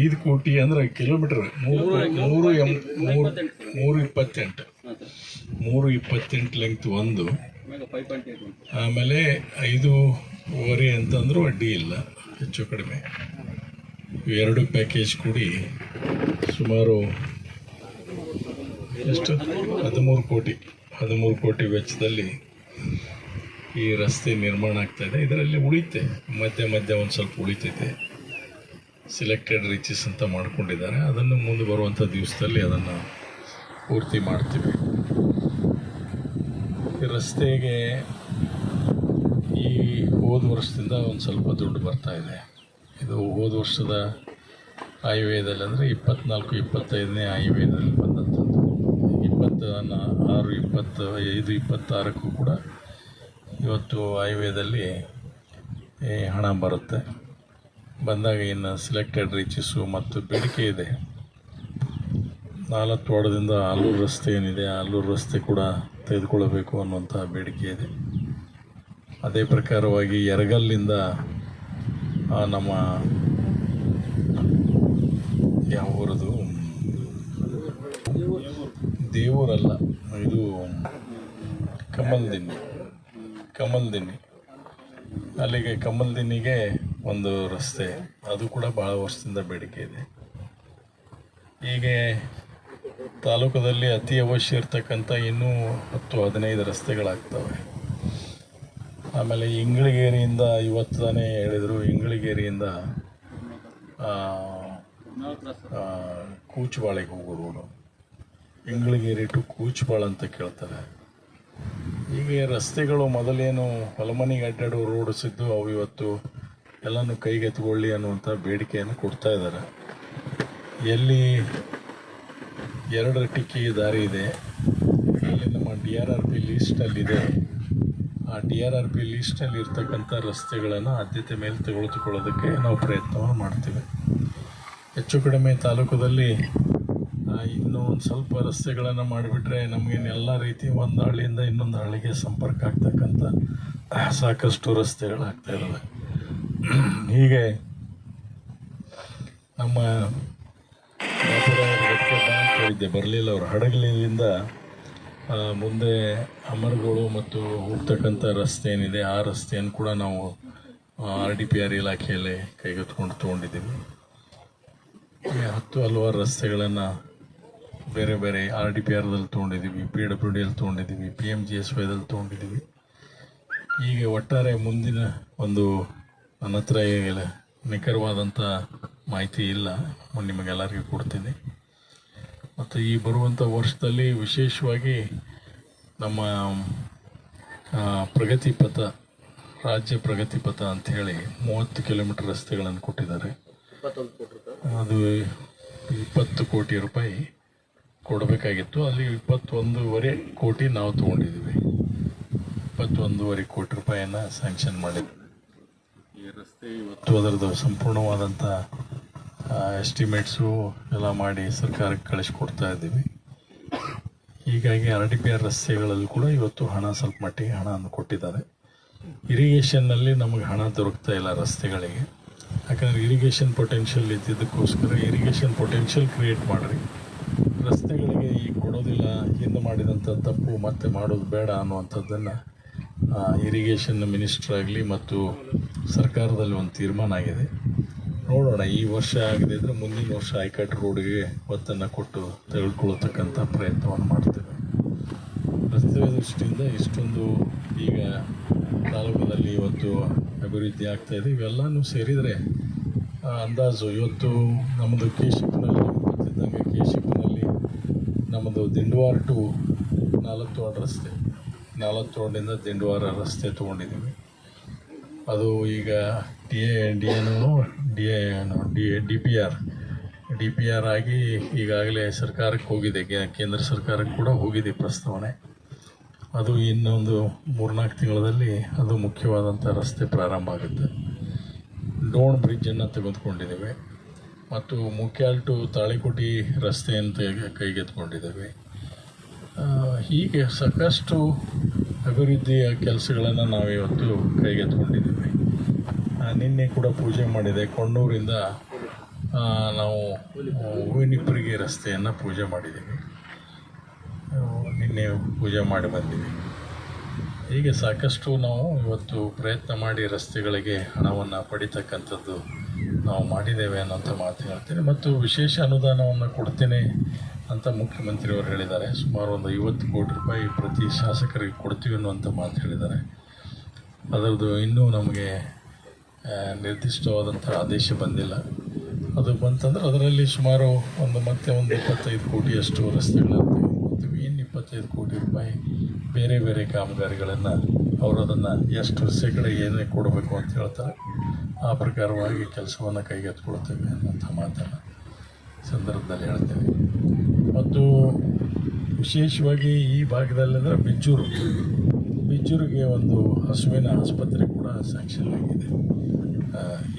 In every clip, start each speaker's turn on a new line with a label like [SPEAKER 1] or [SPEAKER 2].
[SPEAKER 1] ಐದು ಕೋಟಿ ಅಂದ್ರೆ ಕಿಲೋಮೀಟರ್ ಮೂರು ಮೂರು ಎಂ ಮೂರು ಮೂರು ಇಪ್ಪತ್ತೆಂಟು. ಮೂರು ಇಪ್ಪತ್ತೆಂಟು ಲೆಂತ್ ಒಂದು. ಆಮೇಲೆ ಐದೂವರೆ ಅಂತಂದರೂ ಅಡ್ಡಿ ಇಲ್ಲ ಹೆಚ್ಚು ಕಡಿಮೆ. ಎರಡು ಪ್ಯಾಕೇಜ್ ಕೂಡಿ ಸುಮಾರು ಎಷ್ಟು? ಹದಿಮೂರು ಕೋಟಿ. ಹದಿಮೂರು ಕೋಟಿ ವೆಚ್ಚದಲ್ಲಿ ಈ ರಸ್ತೆ ನಿರ್ಮಾಣ ಆಗ್ತಾಯಿದೆ ಇದೆ. ಇದರಲ್ಲಿ ಉಳಿತೆ ಮಧ್ಯೆ ಮಧ್ಯೆ ಒಂದು ಸ್ವಲ್ಪ ಉಳಿತೈತೆ. ಸಿಲೆಕ್ಟೆಡ್ ರೀಚಸ್ ಅಂತ ಮಾಡಿಕೊಂಡಿದ್ದಾರೆ. ಅದನ್ನು ಮುಂದೆ ಬರುವಂಥ ದಿವಸದಲ್ಲಿ ಅದನ್ನು ಪೂರ್ತಿ ಮಾಡ್ತೀವಿ. ರಸ್ತೆಗೆ ಈ ಹೋದ ವರ್ಷದಿಂದ ಒಂದು ಸ್ವಲ್ಪ ದುಡ್ಡು ಬರ್ತಾ ಇದೆ. ಹೋದ ವರ್ಷದ ಹೈವೇದಲ್ಲಿ ಅಂದರೆ ಇಪ್ಪತ್ನಾಲ್ಕು, ಇಪ್ಪತ್ತೈದನೇ ಹೈವೇದಲ್ಲಿ ಬಂದಂಥದ್ದು ಇಪ್ಪತ್ತ ಆರು ಇಪ್ಪತ್ತು ಐದು ಇಪ್ಪತ್ತಾರಕ್ಕೂ ಕೂಡ ಇವತ್ತು ಹೈವೇದಲ್ಲಿ ಹಣ ಬರುತ್ತೆ. ಬಂದಾಗ ಇನ್ನು ಸಿಲೆಕ್ಟೆಡ್ ರೀಚಸ್ಸು ಮತ್ತು ಬೇಡಿಕೆ ಇದೆ. ನಾಲ್ಕು ಆಲೂರು ರಸ್ತೆ ಏನಿದೆ ಆಲೂರು ರಸ್ತೆ ಕೂಡ ತೆಗೆದುಕೊಳ್ಳಬೇಕು ಅನ್ನುವಂಥ ಬೇಡಿಕೆ ಇದೆ. ಅದೇ ಪ್ರಕಾರವಾಗಿ ಎರಗಲ್ಲಿಂದ ನಮ್ಮ ಯಾವ ಊರದು? ದೇವರಲ್ಲ, ಇದು ಕಮಲ್ದಿನ್ನಿ ಕಮಲ್ದಿನ್ನಿ. ಅಲ್ಲಿಗೆ ಕಮಲ್ದಿನ್ನಿಗೆ ಒಂದು ರಸ್ತೆ. ಅದು ಕೂಡ ಭಾಳ ವರ್ಷದಿಂದ ಬೇಡಿಕೆ ಇದೆ. ಹೀಗೆ ತಾಲೂಕದಲ್ಲಿ ಅತಿ ಅವಶ್ಯ ಇರ್ತಕ್ಕಂಥ ಇನ್ನೂ ಹತ್ತು ಹದಿನೈದು ರಸ್ತೆಗಳಾಗ್ತವೆ. ಆಮೇಲೆ ಇಂಗಳಿಗೇರಿಯಿಂದ ಇವತ್ತು ತಾನೇ ಹೇಳಿದರು. ಇಂಗಳಿಗೇರಿಯಿಂದ ಕೂಚುಬಾಳೆಗೆ ಹೋಗೋ ರೋಡು ಇಂಗಳಿಗೇರಿ ಟು ಕೂಚುಬಾಳ ಅಂತ ಕೇಳ್ತಾರೆ. ಹೀಗೆ ರಸ್ತೆಗಳು ಮೊದಲೇನು ಹೊಲಮನೆಗೆ ಅಡ್ಡಾಡೋ ರೋಡ್ಸ್ ಇದ್ದು ಅವು ಇವತ್ತು ಎಲ್ಲನೂ ಕೈಗೆತ್ಕೊಳ್ಳಿ ಅನ್ನುವಂಥ ಬೇಡಿಕೆಯನ್ನು ಕೊಡ್ತಾ ಇದ್ದಾರೆ. ಎಲ್ಲಿ ಎರಡು ಟಿಕ್ಕಿ ದಾರಿ ಇದೆ, ಅಲ್ಲಿ ನಮ್ಮ ಡಿ ಆರ್ ಆರ್ ಪಿ ಲೀಸ್ಟಲ್ಲಿದೆ. ಆ ಡಿ ಆರ್ ಆರ್ ಪಿ ಲೀಸ್ಟಲ್ಲಿ ಇರ್ತಕ್ಕಂಥ ರಸ್ತೆಗಳನ್ನು ಆದ್ಯತೆ ಮೇಲೆ ತೆಗೆದುಕೊಳ್ಳೋದಕ್ಕೆ ನಾವು ಪ್ರಯತ್ನವನ್ನು ಮಾಡ್ತೀವಿ. ಹೆಚ್ಚು ಕಡಿಮೆ ತಾಲೂಕದಲ್ಲಿ ಇನ್ನೂ ಒಂದು ಸ್ವಲ್ಪ ರಸ್ತೆಗಳನ್ನು ಮಾಡಿಬಿಟ್ರೆ ನಮಗೇನೆಲ್ಲ ರೀತಿ ಒಂದು ಹಳ್ಳಿಯಿಂದ ಇನ್ನೊಂದು ಹಳ್ಳಿಗೆ ಸಂಪರ್ಕ ಆಗ್ತಕ್ಕಂಥ ಸಾಕಷ್ಟು ರಸ್ತೆಗಳಾಗ್ತಾ ಇದ್ದಾವೆ. ಹೀಗೆ ನಮ್ಮ ಹೇಳಿದ್ದೆ ಬರಲಿಲ್ಲ ಅವರು. ಹಡಗಲಿಂದ ಮುಂದೆ ಅಮರ್ಗೋಳು ಮತ್ತು ಹೋಗ್ತಕ್ಕಂಥ ರಸ್ತೆ ಏನಿದೆ, ಆ ರಸ್ತೆಯನ್ನು ಕೂಡ ನಾವು ಆರ್ ಡಿ ಪಿ ಆರ್ ಇಲಾಖೆಯಲ್ಲಿ ಕೈಗೆತ್ಕೊಂಡು ತೊಗೊಂಡಿದ್ದೀವಿ. ಹತ್ತು ಹಲವಾರು ರಸ್ತೆಗಳನ್ನು ಬೇರೆ ಬೇರೆ ಆರ್ ಡಿ ಪಿ ಆರ್ದಲ್ಲಿ ತೊಗೊಂಡಿದ್ದೀವಿ, ಪಿ ಡಬ್ಲ್ಯೂ ಡಿಯಲ್ಲಿ ತೊಗೊಂಡಿದ್ದೀವಿ, ಪಿ ಎಂ ಜಿ ಎಸ್ ವೈದಲ್ಲಿ ತೊಗೊಂಡಿದ್ದೀವಿ. ಹೀಗೆ ಒಟ್ಟಾರೆ ಮುಂದಿನ ಒಂದು ನನ್ನ ಹತ್ರ ಈಗ ನಿಖರವಾದಂಥ ಮಾಹಿತಿ ಇಲ್ಲ. ನಿಮಗೆಲ್ಲರಿಗೂ ಕೊಡ್ತೀನಿ. ಮತ್ತು ಈ ಬರುವಂಥ ವರ್ಷದಲ್ಲಿ ವಿಶೇಷವಾಗಿ ನಮ್ಮ ಪ್ರಗತಿ ಪಥ ರಾಜ್ಯ ಪ್ರಗತಿ ಪಥ ಅಂಥೇಳಿ ಮೂವತ್ತು ಕಿಲೋಮೀಟರ್ ರಸ್ತೆಗಳನ್ನು ಕೊಟ್ಟಿದ್ದಾರೆ. ಅದು ಇಪ್ಪತ್ತು ಕೋಟಿ ರೂಪಾಯಿ ಕೊಡಬೇಕಾಗಿತ್ತು. ಅಲ್ಲಿ ಇಪ್ಪತ್ತೊಂದೂವರೆ ಕೋಟಿ ನಾವು ತೊಗೊಂಡಿದ್ದೀವಿ. ಇಪ್ಪತ್ತೊಂದೂವರೆ ಕೋಟಿ ರೂಪಾಯಿಯನ್ನು ಸ್ಯಾಂಕ್ಷನ್ ಮಾಡಿದ್ವಿ. ಈ ರಸ್ತೆ ಇವತ್ತು ಅದರದ್ದು ಸಂಪೂರ್ಣವಾದಂಥ ಎಸ್ಟಿಮೇಟ್ಸು ಎಲ್ಲ ಮಾಡಿ ಸರ್ಕಾರಕ್ಕೆ ಕಳಿಸ್ಕೊಡ್ತಾ ಇದ್ದೀವಿ. ಹೀಗಾಗಿ ಆರ್ ಡಿ ರಸ್ತೆಗಳಲ್ಲಿ ಕೂಡ ಇವತ್ತು ಹಣ ಸ್ವಲ್ಪ ಮಟ್ಟಿಗೆ ಹಣವನ್ನು ಕೊಟ್ಟಿದ್ದಾರೆ. ಇರಿಗೇಷನ್ನಲ್ಲಿ ನಮಗೆ ಹಣ ದೊರಕ್ತಾ ಇಲ್ಲ ರಸ್ತೆಗಳಿಗೆ. ಯಾಕಂದರೆ ಇರಿಗೇಷನ್ ಪೊಟೆನ್ಷಿಯಲ್ ಇದ್ದಿದ್ದಕ್ಕೋಸ್ಕರ ಇರಿಗೇಷನ್ ಪೊಟೆನ್ಷಿಯಲ್ ಕ್ರಿಯೇಟ್ ಮಾಡಿರಿ. ರಸ್ತೆಗಳಿಗೆ ಈಗ ಕೊಡೋದಿಲ್ಲ, ಹಿಂದೆ ಮಾಡಿದಂಥ ತಪ್ಪು, ಮತ್ತೆ ಮಾಡೋದು ಬೇಡ ಅನ್ನುವಂಥದ್ದನ್ನು ಇರಿಗೇಷನ್ ಮಿನಿಸ್ಟ್ರ್ ಆಗಲಿ ಮತ್ತು ಸರ್ಕಾರದಲ್ಲಿ ಒಂದು ತೀರ್ಮಾನ ಆಗಿದೆ. ನೋಡೋಣ, ಈ ವರ್ಷ ಆಗಿದೆ ಅಂದರೆ ಮುಂದಿನ ವರ್ಷ ಐಕಟ್ ರೋಡ್ಗೆ ಒತ್ತನ್ನು ಕೊಟ್ಟು ತೆಗೆದುಕೊಳ್ಳತಕ್ಕಂಥ ಪ್ರಯತ್ನವನ್ನು ಮಾಡ್ತೇವೆ. ರಸ್ತೆ ದೃಷ್ಟಿಯಿಂದ ಇಷ್ಟೊಂದು ಈಗ ತಾಲೂಕಿನಲ್ಲಿ ಇವತ್ತು ಅಭಿವೃದ್ಧಿ ಆಗ್ತಾಯಿದೆ ಇವೆಲ್ಲನೂ ಸೇರಿದರೆ ಅಂದಾಜು ಇವತ್ತು ನಮ್ಮದು ಕೇಶಿಪ್ನಲ್ಲಿ ಗೊತ್ತಿದ್ದಂಗೆ ಕೇಶಿಪ್ನಲ್ಲಿ ನಮ್ಮದು ದಿಂಡವಾರ ಟು ನಾಲ್ಕು ರಸ್ತೆ ನಾಲ್ಕು ರೋಡಿಂದ ದಿಂಡವಾರ ರಸ್ತೆ ತೊಗೊಂಡಿದ್ದೀವಿ. ಅದು ಈಗ ಡಿ ಎ ಡಿ ಎನು D A D D P R D P R ಆಗಿ ಈಗಾಗಲೇ ಸರ್ಕಾರಕ್ಕೆ ಹೋಗಿದೆ ಕೇಂದ್ರ ಸರ್ಕಾರಕ್ಕೆ ಕೂಡ ಹೋಗಿದೆ ಪ್ರಸ್ತಾವನೆ. ಅದು ಇನ್ನೊಂದು ಮೂರ್ನಾಲ್ಕು ತಿಂಗಳಲ್ಲಿ ಅದು ಮುಖ್ಯವಾದಂಥ ರಸ್ತೆ ಪ್ರಾರಂಭ ಆಗುತ್ತೆ. ಡೋಣ್ ಬ್ರಿಡ್ಜನ್ನು ತೆಗೆದುಕೊಂಡಿದ್ದೇವೆ. ಮತ್ತು ಮುಖ್ಯಾಲ್ಟು ತಾಳಿಕೋಟಿ ರಸ್ತೆಯನ್ನು ಕೈಗೆತ್ಕೊಂಡಿದ್ದೇವೆ ಹೀಗೆ ಸಾಕಷ್ಟು ಅಭಿವೃದ್ಧಿಯ ಕೆಲಸಗಳನ್ನು ನಾವು ಇವತ್ತು ಕೈಗೆತ್ಕೊಂಡಿದ್ದೀವಿ ನಿನ್ನೆ ಕೂಡ ಪೂಜೆ ಮಾಡಿದೆ. ಕೊಣ್ಣೂರಿಂದ ನಾವು ಹೂವಿನಿಪ್ಪರಿಗೆ ರಸ್ತೆಯನ್ನು ಪೂಜೆ ಮಾಡಿದ್ದೀವಿ. ನಿನ್ನೆ ಪೂಜೆ ಮಾಡಿ ಬಂದೀವಿ ಹೀಗೆ ಸಾಕಷ್ಟು ನಾವು ಇವತ್ತು ಪ್ರಯತ್ನ ಮಾಡಿ ರಸ್ತೆಗಳಿಗೆ ಹಣವನ್ನು ಪಡಿತಕ್ಕಂಥದ್ದು ನಾವು ಮಾಡಿದ್ದೇವೆ ಅನ್ನೋಂಥ ಮಾತು ಹೇಳ್ತೇನೆ. ಮತ್ತು ವಿಶೇಷ ಅನುದಾನವನ್ನು ಕೊಡ್ತೇನೆ ಅಂತ ಮುಖ್ಯಮಂತ್ರಿಯವರು ಹೇಳಿದ್ದಾರೆ. ಸುಮಾರು ಒಂದು ಐವತ್ತು ಕೋಟಿ ರೂಪಾಯಿ ಪ್ರತಿ ಶಾಸಕರಿಗೆ ಕೊಡ್ತೀವಿ ಅನ್ನುವಂಥ ಮಾತು ಹೇಳಿದ್ದಾರೆ. ಅದರದ್ದು ಇನ್ನೂ ನಮಗೆ ನಿರ್ದಿಷ್ಟವಾದಂಥ ಆದೇಶ ಬಂದಿಲ್ಲ. ಅದು ಬಂತಂದ್ರೆ ಅದರಲ್ಲಿ ಸುಮಾರು ಒಂದು ಮತ್ತೆ ಒಂದು ಇಪ್ಪತ್ತೈದು ಕೋಟಿಯಷ್ಟು ರಸ್ತೆಗಳನ್ನು ತೆಗೆದುಕೊಳ್ತೀವಿ ಇನ್ನು ಇಪ್ಪತ್ತೈದು ಕೋಟಿ ರೂಪಾಯಿ ಬೇರೆ ಬೇರೆ ಕಾಮಗಾರಿಗಳನ್ನು ಅವರು ಅದನ್ನು ಎಷ್ಟು ಶೇಕಡ ಏನೇ ಕೊಡಬೇಕು ಅಂತ ಹೇಳ್ತಾರೆ. ಆ ಪ್ರಕಾರವಾಗಿ ಕೆಲಸವನ್ನು ಕೈಗೆತ್ತಿಕೊಳ್ತೇವೆ ಅನ್ನೋಂಥ ಮಾತನ್ನು ಸಂದರ್ಭದಲ್ಲಿ ಹೇಳ್ತೇವೆ ಮತ್ತು ವಿಶೇಷವಾಗಿ ಈ ಭಾಗದಲ್ಲಿ ಅಂದರೆ ಬಿಜ್ಜೂರು. ಬಿಜ್ಜೂರಿಗೆ ಒಂದು ಹಸುವಿನ ಆಸ್ಪತ್ರೆ ಕೂಡ ಸ್ಯಾಂಕ್ಷನ್ ಆಗಿದೆ.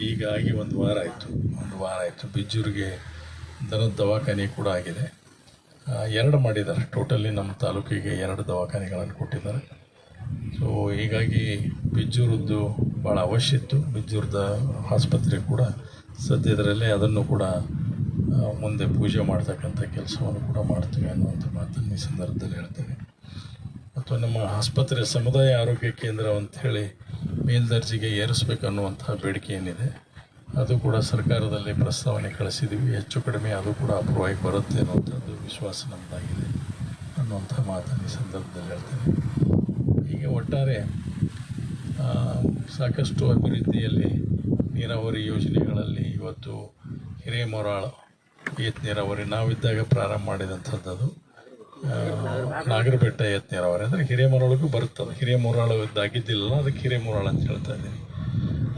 [SPEAKER 1] ಈಗಾಗಿ ಒಂದು ವಾರ ಆಯಿತು. ಒಂದು ವಾರ ಆಯಿತು. ಬಿಜ್ಜೂರಿಗೆ ದನದ ದವಾಖಾನೆ ಕೂಡ ಆಗಿದೆ. ಎರಡು ಮಾಡಿದ್ದಾರೆ. ಟೋಟಲಿ ನಮ್ಮ ತಾಲೂಕಿಗೆ ಎರಡು ದವಾಖಾನೆಗಳನ್ನು ಕೊಟ್ಟಿದ್ದಾರೆ. ಸೊ ಹೀಗಾಗಿ ಬಿಜ್ಜೂರದ್ದು ಭಾಳ ಅವಶ್ಯ ಇತ್ತು. ಬಿಜ್ಜೂರ್ದ ಆಸ್ಪತ್ರೆ ಕೂಡ ಸದ್ಯದರಲ್ಲೇ ಅದನ್ನು ಕೂಡ ಮುಂದೆ ಪೂಜೆ ಮಾಡ್ತಕ್ಕಂಥ ಕೆಲಸವನ್ನು ಕೂಡ ಮಾಡ್ತೀವಿ ಅನ್ನುವಂಥ ಮಾತನ್ನು ಈ ಸಂದರ್ಭದಲ್ಲಿ ಹೇಳ್ತೇನೆ. ಅಥವಾ ನಮ್ಮ ಆಸ್ಪತ್ರೆ ಸಮುದಾಯ ಆರೋಗ್ಯ ಕೇಂದ್ರ ಅಂಥೇಳಿ ಮೇಲ್ದರ್ಜೆಗೆ ಏರಿಸ್ಬೇಕು ಅನ್ನುವಂಥ ಬೇಡಿಕೆ ಏನಿದೆ, ಅದು ಕೂಡ ಸರ್ಕಾರದಲ್ಲಿ ಪ್ರಸ್ತಾವನೆ ಕಳಿಸಿದ್ದೀವಿ ಹೆಚ್ಚು ಕಡಿಮೆ ಅದು ಕೂಡ ಅಪ್ರೂವ್ ಆಗಿ ಬರುತ್ತೆ ಅನ್ನುವಂಥದ್ದು ವಿಶ್ವಾಸ ನಮ್ಮದಾಗಿದೆ ಅನ್ನುವಂಥ ಮಾತನ್ನು ಈ ಸಂದರ್ಭದಲ್ಲಿ ಹೇಳ್ತೇನೆ. ಹೀಗೆ ಒಟ್ಟಾರೆ ಸಾಕಷ್ಟು ಅಭಿವೃದ್ಧಿಯಲ್ಲಿ ನೀರಾವರಿ ಯೋಜನೆಗಳಲ್ಲಿ ಇವತ್ತು ಹಿರೇಮೊರಾಳು ಏತ್ ನೀರಾವರಿ ನಾವಿದ್ದಾಗ ಪ್ರಾರಂಭ ಮಾಡಿದಂಥದ್ದು ನಾಗರಬೆಟ್ಟ ಏತ್ ನೀರಾವರಿ ಅಂದರೆ ಹಿರೇಮೊರಾಳಿಗೂ ಬರುತ್ತದೆ. ಹಿರೇಮೊರಾಳು ಇದ್ದಾಗಿದ್ದಿಲ್ಲ ಅದಕ್ಕೆ ಹಿರೇಮೊರಾಳು ಅಂತ ಹೇಳ್ತಾ ಇದ್ದೀನಿ.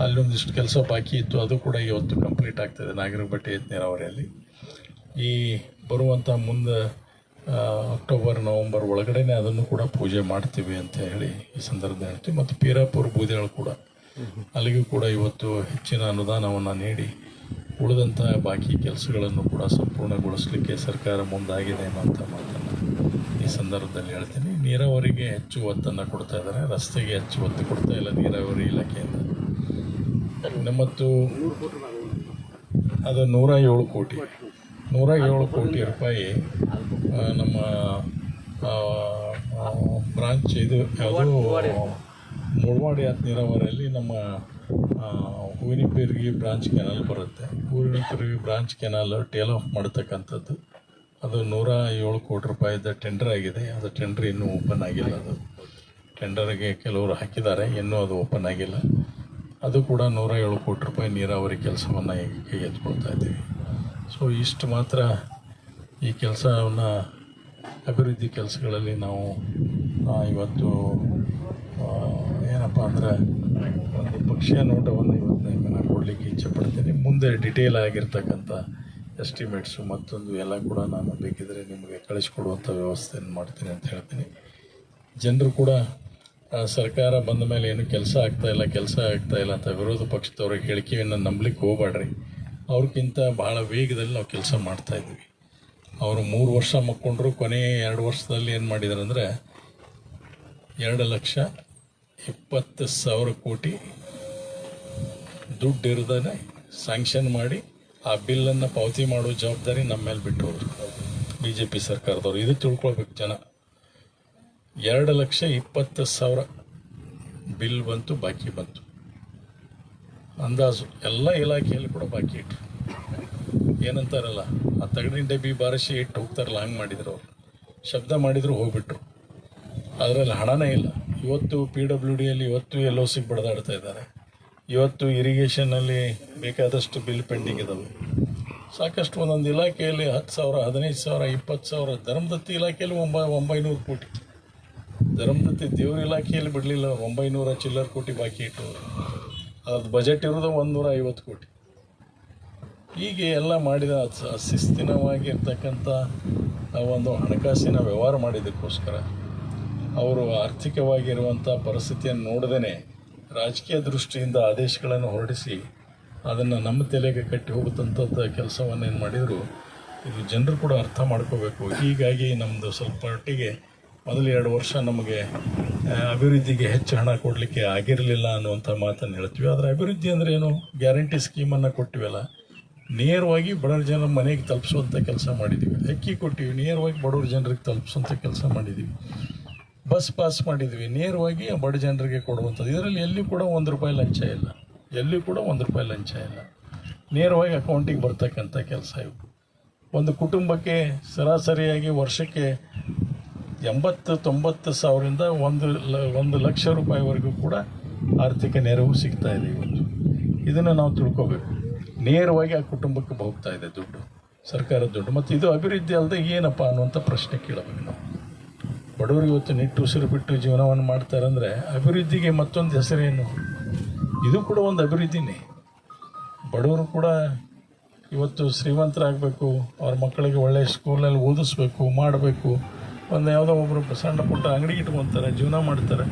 [SPEAKER 1] ಅಲ್ಲೊಂದಿಷ್ಟು ಕೆಲಸ ಬಾಕಿ ಇತ್ತು, ಅದು ಕೂಡ ಇವತ್ತು ಕಂಪ್ಲೀಟ್ ಆಗ್ತದೆ ನಾಗರಬೆಟ್ಟ ಏತ್ ನೀರಾವರಿಯಲ್ಲಿ. ಈ ಬರುವಂಥ ಮುಂದೆ ಅಕ್ಟೋಬರ್, ನವಂಬರ್ ಒಳಗಡೆನೆ ಅದನ್ನು ಕೂಡ ಪೂಜೆ ಮಾಡ್ತೀವಿ ಅಂತ ಹೇಳಿ ಈ ಸಂದರ್ಭದಲ್ಲಿ ಹೇಳ್ತೀವಿ. ಮತ್ತು ಪೀರಾಪುರ ಬೂದಿಯಾಳು ಕೂಡ. ಅಲ್ಲಿಗೂ ಕೂಡ ಇವತ್ತು ಹೆಚ್ಚಿನ ಅನುದಾನವನ್ನು ನೀಡಿ ಉಳಿದಂತಹ ಬಾಕಿ ಕೆಲಸಗಳನ್ನು ಕೂಡ ಸಂಪೂರ್ಣಗೊಳಿಸಲಿಕ್ಕೆ ಸರ್ಕಾರ ಮುಂದಾಗಿದೆ ಅನ್ನೋಂಥ ಮಾತನ್ನು ಈ ಸಂದರ್ಭದಲ್ಲಿ ಹೇಳ್ತೀನಿ. ನೀರಾವರಿಗೆ ಹೆಚ್ಚು ಒತ್ತನ್ನು ಕೊಡ್ತಾ ಇದ್ದಾರೆ. ರಸ್ತೆಗೆ ಹೆಚ್ಚು ಒತ್ತು ಕೊಡ್ತಾ ಇಲ್ಲ ನೀರಾವರಿ ಇಲಾಖೆಯಿಂದ. ಮತ್ತು ಅದು ನೂರ ಏಳು ಕೋಟಿ. ನೂರ ಏಳು ಕೋಟಿ ರೂಪಾಯಿ ನಮ್ಮ ಬ್ರಾಂಚ್ ಇದು ಯಾವುದು? ಮುಳವಾಡಿ ಆತ್ ನೀರಾವರಿಯಲ್ಲಿ ನಮ್ಮ ಹೂವಿನಿಪೇರಿಗೆ ಬ್ರಾಂಚ್ ಕೆನಾಲ್ ಬರುತ್ತೆ. ಹೂವಿನಪೇರಿಗೆ ಬ್ರಾಂಚ್ ಕೆನಾಲ್ ಟೇಲ್ ಆಫ್ ಮಾಡತಕ್ಕಂಥದ್ದು. ಅದು ನೂರ ಏಳು ಕೋಟಿ ರೂಪಾಯಿದ ಟೆಂಡರ್ ಆಗಿದೆ. ಅದು ಟೆಂಡರ್ ಇನ್ನೂ ಓಪನ್ ಆಗಿಲ್ಲ ಅದು. ಟೆಂಡರ್ಗೆ ಕೆಲವರು ಹಾಕಿದ್ದಾರೆ. ಇನ್ನೂ ಅದು ಓಪನ್ ಆಗಿಲ್ಲ. ಅದು ಕೂಡ ನೂರ ಏಳು ಕೋಟಿ ರೂಪಾಯಿ ನೀರಾವರಿ ಕೆಲಸವನ್ನು ಈಗ ಕೈಗೆತ್ತಿಕೊಳ್ತಾ ಇದ್ದೀವಿ. ಸೊ ಇಷ್ಟು ಮಾತ್ರ. ಈ ಕೆಲಸವನ್ನು ಅಭಿವೃದ್ಧಿ ಕೆಲಸಗಳಲ್ಲಿ ನಾವು ಇವತ್ತು ಏನಪ್ಪ ಅಂದರೆ ಒಂದು ಪಕ್ಷೀಯ ನೋಟವನ್ನು ಇವತ್ತು ನಿಮಗೆ ನಾನು ಕೊಡಲಿಕ್ಕೆ ಇಚ್ಛೆ ಪಡ್ತೀನಿ. ಮುಂದೆ ಡಿಟೇಲ್ ಆಗಿರ್ತಕ್ಕಂಥ ಎಸ್ಟಿಮೇಟ್ಸು ಮತ್ತೊಂದು ಎಲ್ಲ ಕೂಡ ನಾನು ಬೇಕಿದ್ದರೆ ನಿಮಗೆ ಕಳಿಸ್ಕೊಡುವಂಥ ವ್ಯವಸ್ಥೆಯನ್ನು ಮಾಡ್ತೀನಿ ಅಂತ ಹೇಳ್ತೀನಿ. ಜನರು ಕೂಡ ಸರ್ಕಾರ ಬಂದ ಮೇಲೆ ಏನು ಕೆಲಸ ಆಗ್ತಾಯಿಲ್ಲ ಕೆಲಸ ಆಗ್ತಾಯಿಲ್ಲ ಅಂತ ವಿರೋಧ ಪಕ್ಷದವ್ರ ಹೇಳಿಕೆಯನ್ನು ನಂಬಲಿಕ್ಕೆ ಹೋಗಬೇಡ್ರಿ. ಅವ್ರಿಗಿಂತ ಭಾಳ ವೇಗದಲ್ಲಿ ನಾವು ಕೆಲಸ ಮಾಡ್ತಾ ಇದ್ವಿ ಅವರು ಮೂರು ವರ್ಷ ಮಕ್ಕೊಂಡ್ರು, ಕೊನೆ ಎರಡು ವರ್ಷದಲ್ಲಿ ಏನು ಮಾಡಿದ್ದಾರೆ ಅಂದರೆ ಎರಡು ಲಕ್ಷ ಇಪ್ಪತ್ತು ಸಾವಿರ ಕೋಟಿ ದುಡ್ಡು ಇರದೇ ಸ್ಯಾಂಕ್ಷನ್ ಮಾಡಿ ಆ ಬಿಲ್ಲನ್ನು ಪಾವತಿ ಮಾಡೋ ಜವಾಬ್ದಾರಿ ನಮ್ಮ ಮೇಲೆ ಬಿಟ್ಟು ಹೋದ್ರು ಬಿ ಜೆ ಪಿ ಸರ್ಕಾರದವರು. ಇದು ತಿಳ್ಕೊಳ್ಬೇಕು ಜನ. ಎರಡು ಲಕ್ಷ ಇಪ್ಪತ್ತು ಸಾವಿರ ಬಿಲ್ ಬಂತು, ಬಾಕಿ ಬಂತು. ಅಂದಾಜು ಎಲ್ಲ ಇಲಾಖೆಯಲ್ಲಿ ಕೂಡ ಬಾಕಿ ಇಟ್ರು. ಏನಂತಾರಲ್ಲ? ಆ ತಗಡಿನ ಡಬ್ಬಿ ಬಾರಿಸಿ ಇಟ್ಟು ಹೋಗ್ತಾರಲ್ಲ, ಹಂಗೆ ಮಾಡಿದ್ರು ಅವರು. ಶಬ್ದ ಮಾಡಿದ್ರು ಹೋಗ್ಬಿಟ್ರು. ಅದರಲ್ಲಿ ಹಣನೇ ಇಲ್ಲ. ಇವತ್ತು ಪಿ ಡಬ್ಲ್ಯೂ ಡಿಯಲ್ಲಿ ಇವತ್ತು ಎಲ್ ಒ ಸಿಗೆ ಬಡದಾಡ್ತಾ ಇದ್ದಾರೆ. ಇವತ್ತು ಇರಿಗೇಷನಲ್ಲಿ ಬೇಕಾದಷ್ಟು ಬಿಲ್ ಪೆಂಡಿಂಗ್ ಇದಾವೆ. ಸಾಕಷ್ಟು ಒಂದೊಂದು ಇಲಾಖೆಯಲ್ಲಿ ಹತ್ತು ಸಾವಿರ, ಹದಿನೈದು ಸಾವಿರ, ಇಪ್ಪತ್ತು ಸಾವಿರ, ಧರ್ಮದತ್ತಿ ಇಲಾಖೆಯಲ್ಲಿ ಒಂಬ, ಒಂಬೈನೂರು ಕೋಟಿ. ಧರ್ಮದತ್ತಿ ದೇವ್ರ ಇಲಾಖೆಯಲ್ಲಿ ಬಿಡಲಿಲ್ಲ, ಒಂಬೈನೂರ ಚಿಲ್ಲರ್ ಕೋಟಿ ಬಾಕಿ ಇಟ್ಟು ಅದು ಬಜೆಟ್ ಇರೋದು ನೂರ ಐವತ್ತು ಕೋಟಿ. ಹೀಗೆ ಎಲ್ಲ ಮಾಡಿದ ಶಿಸ್ತಿನವಾಗಿರ್ತಕ್ಕಂಥ ಒಂದು ಹಣಕಾಸಿನ ವ್ಯವಹಾರ ಮಾಡಿದ್ದಕ್ಕೋಸ್ಕರ ಅವರು ಆರ್ಥಿಕವಾಗಿರುವಂಥ ಪರಿಸ್ಥಿತಿಯನ್ನು ನೋಡದೇ ರಾಜಕೀಯ ದೃಷ್ಟಿಯಿಂದ ಆದೇಶಗಳನ್ನು ಹೊರಡಿಸಿ ಅದನ್ನು ನಮ್ಮ ತಲೆಗೆ ಕಟ್ಟಿ ಹೋಗುತ್ತಂಥದ್ದು ಕೆಲಸವನ್ನು ಏನು ಮಾಡಿದರು, ಇದು ಜನರು ಕೂಡ ಅರ್ಥ ಮಾಡ್ಕೋಬೇಕು. ಹೀಗಾಗಿ ನಮ್ಮದು ಸ್ವಲ್ಪ ಮಟ್ಟಿಗೆ ಮೊದಲು ಎರಡು ವರ್ಷ ನಮಗೆ ಅಭಿವೃದ್ಧಿಗೆ ಹೆಚ್ಚು ಹಣ ಕೊಡಲಿಕ್ಕೆ ಆಗಿರಲಿಲ್ಲ ಅನ್ನುವಂಥ ಮಾತನ್ನು ಹೇಳ್ತೀವಿ. ಆದರೆ ಅಭಿವೃದ್ಧಿ ಅಂದರೆ ಏನು? ಗ್ಯಾರಂಟಿ ಸ್ಕೀಮನ್ನು ಕೊಟ್ಟಿವಲ್ಲ. ನೇರವಾಗಿ ಬಡ ಜನರ ಮನೆಗೆ ತಲುಪಿಸುವಂಥ ಕೆಲಸ ಮಾಡಿದ್ದೀವಿ ಅಕ್ಕಿ ಕೊಟ್ಟಿವಿ, ನೇರವಾಗಿ ಬಡವ್ರ ಜನರಿಗೆ ತಲುಪಿಸುವಂಥ ಕೆಲಸ ಮಾಡಿದ್ದೀವಿ ಬಸ್ ಪಾಸ್ ಮಾಡಿದ್ವಿ, ನೇರವಾಗಿ ಬಡ ಜನರಿಗೆ ಕೊಡುವಂಥದ್ದು. ಇದರಲ್ಲಿ ಎಲ್ಲಿ ಕೂಡ ಒಂದು ರೂಪಾಯಿ ಲಂಚ ಇಲ್ಲ. ಎಲ್ಲಿ ಕೂಡ ಒಂದು ರೂಪಾಯಿ ಲಂಚ ಇಲ್ಲ. ನೇರವಾಗಿ ಅಕೌಂಟಿಗೆ ಬರ್ತಕ್ಕಂಥ ಕೆಲಸ ಇವು. ಒಂದು ಕುಟುಂಬಕ್ಕೆ ಸರಾಸರಿಯಾಗಿ ವರ್ಷಕ್ಕೆ ಎಂಬತ್ತು ತೊಂಬತ್ತು ಸಾವಿರದಿಂದ ಒಂದು ಲ, ಒಂದು ಲಕ್ಷ ರೂಪಾಯಿವರೆಗೂ ಕೂಡ ಆರ್ಥಿಕ ನೆರವು ಸಿಗ್ತಾ ಇದೆ ಇವತ್ತು. ಇದನ್ನು ನಾವು ತಿಳ್ಕೊಬೇಕು. ನೇರವಾಗಿ ಆ ಕುಟುಂಬಕ್ಕೆ ಹೋಗ್ತಾ ಇದೆ ದುಡ್ಡು, ಸರ್ಕಾರದ ದುಡ್ಡು. ಮತ್ತು ಇದು ಅಭಿವೃದ್ಧಿ ಅಲ್ಲದೆ ಏನಪ್ಪ ಅನ್ನುವಂಥ ಪ್ರಶ್ನೆ ಕೇಳಬೇಕು ನಾವು. ಬಡವರು ಇವತ್ತು ನಿಟ್ಟು ಉಸಿರು ಬಿಟ್ಟು ಜೀವನವನ್ನು ಮಾಡ್ತಾರಂದರೆ ಅಭಿವೃದ್ಧಿಗೆ ಮತ್ತೊಂದು ಹೆಸರೇನು? ಇದು ಕೂಡ ಒಂದು ಅಭಿವೃದ್ಧಿನೇ. ಬಡವರು ಕೂಡ ಇವತ್ತು ಶ್ರೀಮಂತರಾಗಬೇಕು, ಅವ್ರ ಮಕ್ಕಳಿಗೆ ಒಳ್ಳೆಯ ಸ್ಕೂಲಲ್ಲಿ ಓದಿಸ್ಬೇಕು, ಮಾಡಬೇಕು. ಒಂದು ಯಾವುದೋ ಒಬ್ಬರು ಸಣ್ಣ ಪುಟ್ಟ ಅಂಗಡಿ ಇಟ್ಕೊತಾರೆ, ಜೀವನ ಮಾಡ್ತಾರೆ.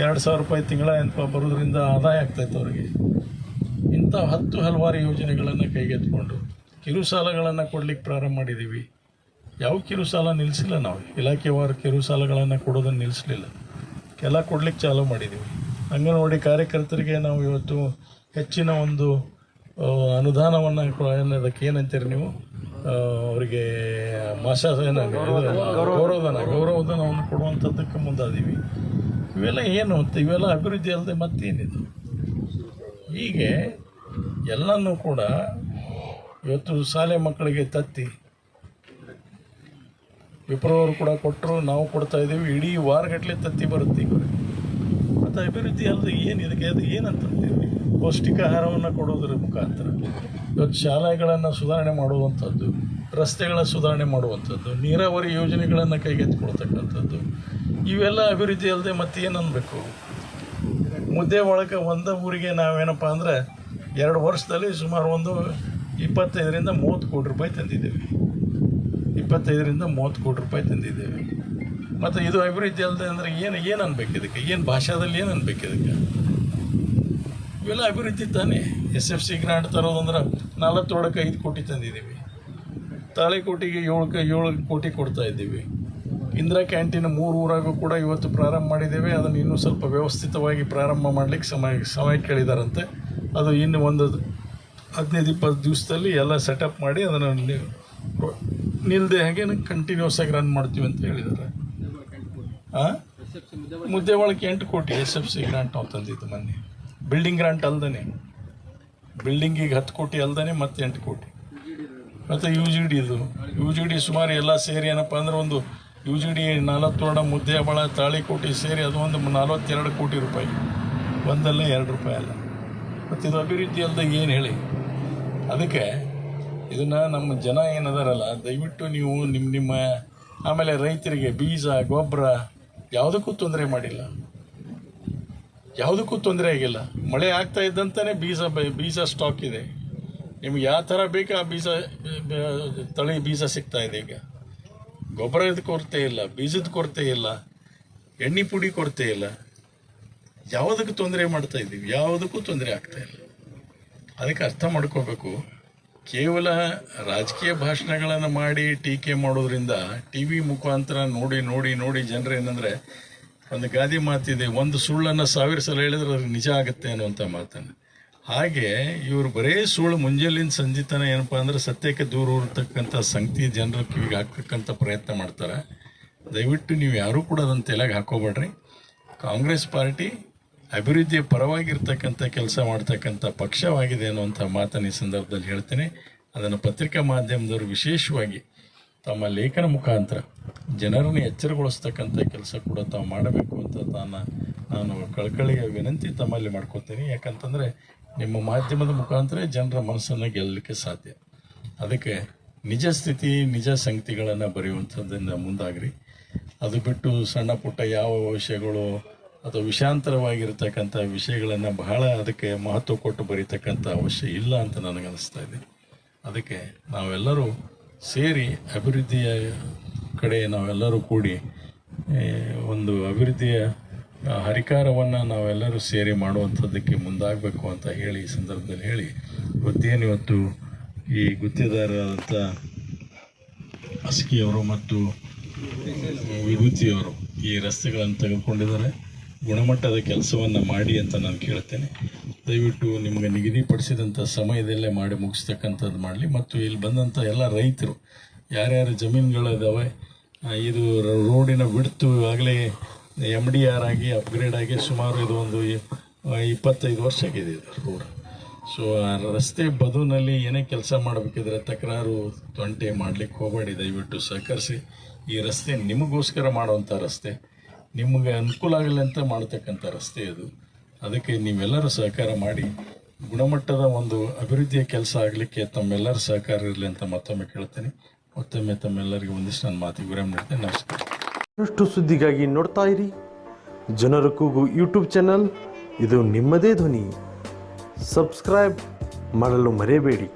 [SPEAKER 1] ಎರಡು ಸಾವಿರ ರೂಪಾಯಿ ತಿಂಗಳ ಏನಪ್ಪ ಬರೋದ್ರಿಂದ ಆದಾಯ ಆಗ್ತೈತೆ ಅವರಿಗೆ. ಇಂಥ ಹತ್ತು ಹಲವಾರು ಯೋಜನೆಗಳನ್ನು ಕೈಗೆತ್ಕೊಂಡು ಕಿರು ಸಾಲಗಳನ್ನು ಕೊಡ್ಲಿಕ್ಕೆ ಪ್ರಾರಂಭ ಮಾಡಿದ್ದೀವಿ ಯಾವ ಕಿರು ಸಾಲ ನಿಲ್ಲಿಸಿಲ್ಲ ನಾವು? ಇಲಾಖೆವಾರು ಕಿರು ಸಾಲಗಳನ್ನು ಕೊಡೋದನ್ನು ನಿಲ್ಲಿಸಲಿಲ್ಲ ಎಲ್ಲ ಕೊಡಲಿಕ್ಕೆ ಚಾಲೂ ಮಾಡಿದ್ದೀವಿ ಅಂಗನವಾಡಿ ಕಾರ್ಯಕರ್ತರಿಗೆ ನಾವು ಇವತ್ತು ಹೆಚ್ಚಿನ ಒಂದು ಅನುದಾನವನ್ನು ಅದಕ್ಕೆ ಏನಂತೀರಿ ನೀವು? ಅವರಿಗೆ ಮಾಸಾಸನ ಗೌರವಧನ, ಗೌರವಧನವನ್ನು ಕೊಡುವಂಥದ್ದಕ್ಕೆ ಮುಂದಾದೀವಿ. ಇವೆಲ್ಲ ಏನು? ಅಂತ ಇವೆಲ್ಲ ಅಭಿವೃದ್ಧಿ ಅಲ್ಲದೆ ಮತ್ತೇನಿದು? ಹೀಗೆ ಎಲ್ಲನೂ ಕೂಡ ಇವತ್ತು ಶಾಲೆ ಮಕ್ಕಳಿಗೆ ತತ್ತಿ. ವಿಪ್ರವರು ಕೂಡ ಕೊಟ್ಟರು ನಾವು ಕೊಡ್ತಾ ಇದ್ದೀವಿ, ಇಡೀ ವಾರಗಟ್ಟಲೆ ತತ್ತಿ ಬರುತ್ತೆ ಈಗ ಮತ್ತು ಅಭಿವೃದ್ಧಿ ಅಲ್ಲದೆ ಏನು ಇದಕ್ಕೆ, ಅದು ಏನಂತೀವಿ ಪೌಷ್ಟಿಕ ಆಹಾರವನ್ನು ಕೊಡೋದ್ರ ಮುಖಾಂತರ, ಇವತ್ತು ಶಾಲೆಗಳನ್ನು ಸುಧಾರಣೆ ಮಾಡುವಂಥದ್ದು, ರಸ್ತೆಗಳ ಸುಧಾರಣೆ ಮಾಡುವಂಥದ್ದು, ನೀರಾವರಿ ಯೋಜನೆಗಳನ್ನು ಕೈಗೆತ್ತಿಕೊಳ್ತಕ್ಕಂಥದ್ದು, ಇವೆಲ್ಲ ಅಭಿವೃದ್ಧಿ ಅಲ್ಲದೆ ಮತ್ತೆ ಏನು ಮುದ್ದೆ ಒಳಗೆ ಒಂದೇ ಊರಿಗೆ ನಾವೇನಪ್ಪ ಅಂದ್ರೆ ಎರಡು ವರ್ಷದಲ್ಲಿ ಸುಮಾರು ಒಂದು ಇಪ್ಪತ್ತೈದರಿಂದ ಮೂವತ್ತು ಕೋಟಿ ರೂಪಾಯಿ ತಂದಿದ್ದೇವೆ. ಇಪ್ಪತ್ತೈದರಿಂದ ಮೂವತ್ತು ಕೋಟಿ ರೂಪಾಯಿ ತಂದಿದ್ದೇವೆ. ಮತ್ತು ಇದು ಅಭಿವೃದ್ಧಿ ಅಲ್ಲದೆ ಅಂದರೆ ಏನು ಏನು ಅನ್ಬೇಕು ಇದಕ್ಕೆ? ಏನು ಭಾಷಾದಲ್ಲಿ ಏನು ಅನ್ಬೇಕು ಇದಕ್ಕೆ? ಇವೆಲ್ಲ ಅಭಿವೃದ್ಧಿ ತಾನೇ. ಎಸ್ ಎಫ್ ಸಿ ಗ್ರಾಂಟ್ ತರೋದಂದ್ರೆ ನಾಲ್ವತ್ತೇಳಕ್ಕೆ ಐದು ಕೋಟಿ ತಂದಿದ್ದೀವಿ. ತಾಳಿಕೋಟಿಗೆ ಏಳಕ್ಕೆ ಏಳು ಕೋಟಿ ಕೊಡ್ತಾ ಇದ್ದೀವಿ. ಇಂದಿರಾ ಕ್ಯಾಂಟೀನ್ ಮೂರು ಊರಾಗೂ ಕೂಡ ಇವತ್ತು ಪ್ರಾರಂಭ ಮಾಡಿದ್ದೇವೆ. ಅದನ್ನು ಇನ್ನೂ ಸ್ವಲ್ಪ ವ್ಯವಸ್ಥಿತವಾಗಿ ಪ್ರಾರಂಭ ಮಾಡಲಿಕ್ಕೆ ಸಮಯ ಸಮಯ ಕೇಳಿದಾರಂತೆ. ಅದು ಇನ್ನು ಒಂದು ಹದಿನೈದು, ಇಪ್ಪತ್ತು ದಿವಸದಲ್ಲಿ ಎಲ್ಲ ಸೆಟಪ್ ಮಾಡಿ ಅದನ್ನು ನಿಲ್ಲದೆ ಹಾಗೆ ಕಂಟಿನ್ಯೂಸ್ ಆಗಿ ರನ್ ಮಾಡ್ತೀವಿ ಅಂತ ಹೇಳಿದ್ದಾರೆ ಆ? ಮುದ್ದೆ ಒಳಗೆ ಎಂಟು ಕೋಟಿ ಎಸ್ ಎಫ್ ಸಿ ಗ್ರಾಂಟ್ ನಾವು ತಂದಿದ್ದು ಮೊನ್ನೆ. ಬಿಲ್ಡಿಂಗ್ ಗ್ರಾಂಟ್ ಅಲ್ದೇ ಬಿಲ್ಡಿಂಗಿಗೆ ಹತ್ತು ಕೋಟಿ ಅಲ್ದೇ ಮತ್ತೆ ಎಂಟು ಕೋಟಿ. ಮತ್ತು ಯು ಜಿ ಡಿ ಇದು ಯು ಜಿ ಡಿ ಸುಮಾರು ಎಲ್ಲ ಸೇರಿ ಏನಪ್ಪ ಅಂದ್ರೆ ಒಂದು ಯು ಜಿ ಡಿ ನಲವತ್ತೇಳು ಮುದ್ದೆ ಬಳ ತಾಳಿಕೋಟಿ ಸೇರಿ ಅದು ಒಂದು ನಲವತ್ತೆರಡು ಕೋಟಿ ರೂಪಾಯಿ. ಒಂದಲ್ಲ ಎರಡು ರೂಪಾಯಿ ಅಲ್ಲ. ಮತ್ತು ಇದು ಅಭಿವೃದ್ಧಿ ಅಲ್ಲದೆ ಏನು ಹೇಳಿ? ಅದಕ್ಕೆ ಇದನ್ನು ನಮ್ಮ ಜನ ಏನದಾರಲ್ಲ, ದಯವಿಟ್ಟು ನೀವು ನಿಮ್ಮ ನಿಮ್ಮ, ಆಮೇಲೆ ರೈತರಿಗೆ ಬೀಜ, ಗೊಬ್ಬರ ಯಾವುದಕ್ಕೂ ತೊಂದರೆ ಮಾಡಿಲ್ಲ. ಯಾವುದಕ್ಕೂ ತೊಂದರೆ ಆಗಿಲ್ಲ. ಮಳೆ ಆಗ್ತಾ ಇದ್ದಂತಾನೆ ಬೀಜ ಬೀಜ ಸ್ಟಾಕ್ ಇದೆ. ನಿಮ್ಗೆ ಯಾವ ಥರ ಬೇಕು ಆ ಬೀಜ ತಳಿ ಬೀಜ ಸಿಗ್ತಾ ಇದೆ ಈಗ. ಗೊಬ್ಬರದ ಕೊರತೆ ಇಲ್ಲ, ಬೀಜದ ಕೊರತೆ ಇಲ್ಲ, ಎಣ್ಣೆ ಪುಡಿ ಕೊರತೆ ಇಲ್ಲ. ಯಾವುದಕ್ಕೂ ತೊಂದರೆ ಮಾಡ್ತಾ ಇದ್ದೀವಿ, ಯಾವುದಕ್ಕೂ ತೊಂದರೆ ಆಗ್ತಾ ಇಲ್ಲ. ಅದಕ್ಕೆ ಅರ್ಥ ಮಾಡ್ಕೋಬೇಕು, ಕೇವಲ ರಾಜಕೀಯ ಭಾಷಣಗಳನ್ನು ಮಾಡಿ ಟೀಕೆ ಮಾಡೋದ್ರಿಂದ ಟಿ ವಿ ಮುಖಾಂತರ ನೋಡಿ ನೋಡಿ ನೋಡಿ ಜನರು ಏನಂದರೆ, ಒಂದು ಗಾದಿ ಮಾತಿದೆ, ಒಂದು ಸುಳ್ಳನ್ನು ಸಾವಿರ ಸಲ ಹೇಳಿದ್ರೆ ಅದು ನಿಜ ಆಗುತ್ತೆ ಅನ್ನುವಂಥ ಮಾತನ್ನು. ಹಾಗೆ ಇವರು ಬರೇ ಸುಳ್ಳು ಮುಂಜಾಲಿನ ಸಂಜಿತನ ಏನಪ್ಪ ಅಂದರೆ ಸತ್ಯಕ್ಕೆ ದೂರ ಇರತಕ್ಕಂಥ ಸಂಗತಿ ಜನರ ಕಿವಿಗೆ ಹಾಕ್ತಕ್ಕಂಥ ಪ್ರಯತ್ನ ಮಾಡ್ತಾರೆ. ದಯವಿಟ್ಟು ನೀವು ಯಾರೂ ಕೂಡ ಅದನ್ನು ತಲೆಗೆ ಹಾಕೋಬೇಡ್ರಿ. ಕಾಂಗ್ರೆಸ್ ಪಾರ್ಟಿ ಅಭಿವೃದ್ಧಿಯ ಪರವಾಗಿರ್ತಕ್ಕಂಥ ಕೆಲಸ ಮಾಡ್ತಕ್ಕಂಥ ಪಕ್ಷವಾಗಿದೆ ಅನ್ನುವಂಥ ಮಾತನ್ನು ಈ ಸಂದರ್ಭದಲ್ಲಿ ಹೇಳ್ತೇನೆ. ಅದನ್ನು ಪತ್ರಿಕಾ ಮಾಧ್ಯಮದವರು ವಿಶೇಷವಾಗಿ ತಮ್ಮ ಲೇಖನ ಮುಖಾಂತರ ಜನರನ್ನು ಎಚ್ಚರಗೊಳಿಸ್ತಕ್ಕಂಥ ಕೆಲಸ ಕೂಡ ತಾವು ಮಾಡಬೇಕು ಅಂತ ತಾನು ನಾನು ಕಳಕಳಿಯ ವಿನಂತಿ ತಮ್ಮಲ್ಲಿ ಮಾಡ್ಕೋತೀನಿ. ಯಾಕಂತಂದರೆ ನಿಮ್ಮ ಮಾಧ್ಯಮದ ಮುಖಾಂತರ ಜನರ ಮನಸ್ಸನ್ನು ಗೆಲ್ಲಲಿಕ್ಕೆ ಸಾಧ್ಯ. ಅದಕ್ಕೆ ನಿಜ ಸ್ಥಿತಿ, ನಿಜ ಸಂಗತಿಗಳನ್ನು ಬರೆಯುವಂಥದ್ದನ್ನು ಮುಂದಾಗ್ರಿ. ಅದು ಬಿಟ್ಟು ಸಣ್ಣ ಪುಟ್ಟ ಯಾವ ವಿಷಯಗಳು ಅಥವಾ ವಿಷಾಂತರವಾಗಿರ್ತಕ್ಕಂಥ ವಿಷಯಗಳನ್ನು ಬಹಳ ಅದಕ್ಕೆ ಮಹತ್ವ ಕೊಟ್ಟು ಬರೀತಕ್ಕಂಥ ಅವಶ್ಯ ಇಲ್ಲ ಅಂತ ನನಗನ್ನಿಸ್ತಾ ಇದೆ. ಅದಕ್ಕೆ ನಾವೆಲ್ಲರೂ ಸೇರಿ ಅಭಿವೃದ್ಧಿಯ ಕಡೆ ನಾವೆಲ್ಲರೂ ಕೂಡಿ ಒಂದು ಅಭಿವೃದ್ಧಿಯ ಹರಿಕಾರವನ್ನು ನಾವೆಲ್ಲರೂ ಸೇರಿ ಮಾಡುವಂಥದ್ದಕ್ಕೆ ಮುಂದಾಗಬೇಕು ಅಂತ ಹೇಳಿ ಈ ಸಂದರ್ಭದಲ್ಲಿ ಹೇಳಿ ಇವತ್ತೇನು ಇವತ್ತು ಈ ಗುತ್ತಿದಾರರಾದಂಥ ಅಸ್ಕಿಯವರು ಮತ್ತು ವಿಭೂತಿಯವರು ಈ ರಸ್ತೆಗಳನ್ನು ತೆಗೆದುಕೊಂಡಿದ್ದಾರೆ. ಗುಣಮಟ್ಟದ ಕೆಲಸವನ್ನು ಮಾಡಿ ಅಂತ ನಾನು ಕೇಳ್ತೇನೆ. ದಯವಿಟ್ಟು ನಿಮಗೆ ನಿಗದಿಪಡಿಸಿದಂಥ ಸಮಯದಲ್ಲೇ ಮಾಡಿ ಮುಗಿಸ್ತಕ್ಕಂಥದ್ದು ಮಾಡಲಿ. ಮತ್ತು ಇಲ್ಲಿ ಬಂದಂಥ ಎಲ್ಲ ರೈತರು, ಯಾರ್ಯಾರ ಜಮೀನುಗಳಿದಾವೆ ಇದು ರೋಡಿನ ಬಿಡ್ತು ಆಗಲೇ ಎಂ ಡಿ ಆರ್ ಆಗಿ ಅಪ್ಗ್ರೇಡ್ ಆಗಿ ಸುಮಾರು ಇದು ಒಂದು ಇಪ್ಪತ್ತೈದು ವರ್ಷ ಆಗಿದೆ ಇದು ರೋಡ್. ಸೊ ಆ ರಸ್ತೆ ಬದುನಲ್ಲಿ ಏನೇ ಕೆಲಸ ಮಾಡಬೇಕಿದ್ರೆ ತಕರಾರು ತೊಂಟೆ ಮಾಡಲಿಕ್ಕೆ ಹೋಗಬೇಡಿ. ದಯವಿಟ್ಟು ಸಹಕರಿಸಿ ಈ ರಸ್ತೆ ನಿಮಗೋಸ್ಕರ ಮಾಡುವಂಥ ರಸ್ತೆ. ನಿಮಗೆ ಅನುಕೂಲ ಆಗಲಿ ಅಂತ ಮಾಡತಕ್ಕಂಥ ರಸ್ತೆ ಅದು. ಅದಕ್ಕೆ ನೀವೆಲ್ಲರೂ ಸಹಕಾರ ಮಾಡಿ, ಗುಣಮಟ್ಟದ ಒಂದು ಅಭಿವೃದ್ಧಿಯ ಕೆಲಸ ಆಗಲಿಕ್ಕೆ ತಮ್ಮೆಲ್ಲರ ಸಹಕಾರ ಇರಲಿ ಅಂತ ಮತ್ತೊಮ್ಮೆ ಕೇಳ್ತೇನೆ. ಮತ್ತೊಮ್ಮೆ ತಮ್ಮೆಲ್ಲರಿಗೂ ಒಂದಿಷ್ಟು ನನ್ನ ಮಾತಿಗೆ ವಿರಾಮ ನೀಡ್ತೇನೆ. ನಮಸ್ಕಾರ.
[SPEAKER 2] ಇನ್ನಷ್ಟು ಸುದ್ದಿಗಾಗಿ ನೋಡ್ತಾ ಇರಿ. ಜನರ ಕೂಗು ಯೂಟ್ಯೂಬ್ ಚಾನಲ್. ಇದು ನಿಮ್ಮದೇ ಧ್ವನಿ. ಸಬ್ಸ್ಕ್ರೈಬ್ ಮಾಡಲು ಮರೆಯಬೇಡಿ.